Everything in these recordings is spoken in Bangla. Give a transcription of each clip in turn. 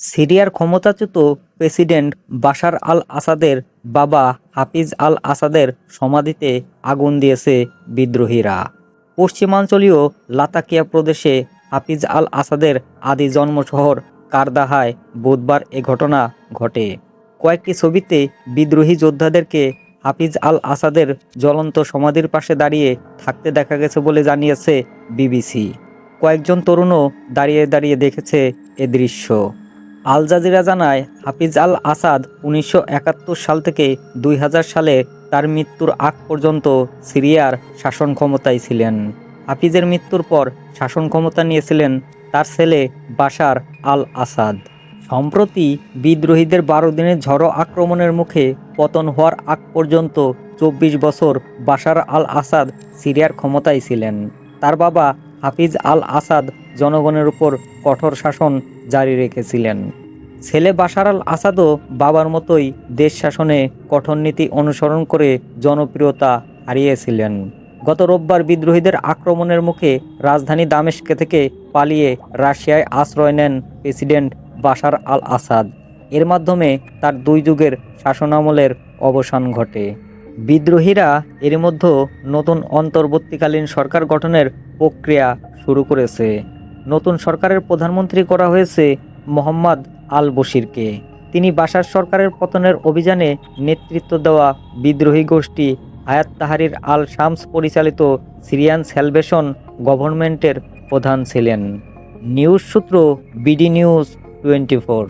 সিরিয়ার ক্ষমতাচ্যুত প্রেসিডেন্ট বাশার আল আসাদের বাবা হাফিজ আল আসাদের সমাধিতে আগুন দিয়েছে বিদ্রোহীরা। পশ্চিমাঞ্চলীয় লাতাকিয়া প্রদেশে হাফিজ আল আসাদের আদি জন্মশহর কারদাহায় বুধবার এ ঘটনা ঘটে। কয়েকটি ছবিতে বিদ্রোহী যোদ্ধাদেরকে হাফিজ আল আসাদের জ্বলন্ত সমাধির পাশে দাঁড়িয়ে থাকতে দেখা গেছে বলে জানিয়েছে বিবিসি। কয়েকজন তরুণও দাঁড়িয়ে দাঁড়িয়ে দেখেছে এ দৃশ্য। আল জাজিরা জানায়, হাফিজ আল আসাদ উনিশশো একাত্তর সাল থেকে দুই হাজার সালে তার মৃত্যুর আগ পর্যন্ত সিরিয়ার শাসন ক্ষমতায় ছিলেন। হাফিজের মৃত্যুর পর শাসন ক্ষমতা নিয়েছিলেন তার ছেলে বাশার আল আসাদ। সম্প্রতি বিদ্রোহীদের বারো দিনের ঝড়ো আক্রমণের মুখে পতন হওয়ার আগ পর্যন্ত চব্বিশ বছর বাশার আল আসাদ সিরিয়ার ক্ষমতায় ছিলেন। তার বাবা হাফিজ আল আসাদ জনগণের উপর কঠোর শাসন জারি রেখেছিলেন। ছেলে বাশার আল আসাদও বাবার মতোই দেশ শাসনে কঠোর নীতি অনুসরণ করে জনপ্রিয়তা হারিয়েছিলেন। গত রোববার বিদ্রোহীদের আক্রমণের মুখে রাজধানী দামেস্কে থেকে পালিয়ে রাশিয়ায় আশ্রয় নেন প্রেসিডেন্ট বাশার আল আসাদ। এর মাধ্যমে তার দুই যুগের শাসনামলের অবসান ঘটে। বিদ্রোহীরা এর মধ্যে নতুন অন্তর্বর্তীকালীন সরকার গঠনের প্রক্রিয়া শুরু করেছে। নতুন সরকারের প্রধানমন্ত্রী করা হয়েছে মোহাম্মদ আল বশিরকে তিনি বাসার সরকারের পতনের অভিযানে নেতৃত্ব দেওয়া বিদ্রোহী গোষ্ঠী হায়াত তাহারির আল শামস পরিচালিত সিরিয়ান স্যালভেশন গভর্নমেন্টের প্রধান ছিলেন। নিউজ সূত্র বিডি নিউজ টোয়েন্টি ফোর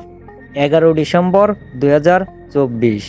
এগারো ডিসেম্বর দু হাজার চব্বিশ।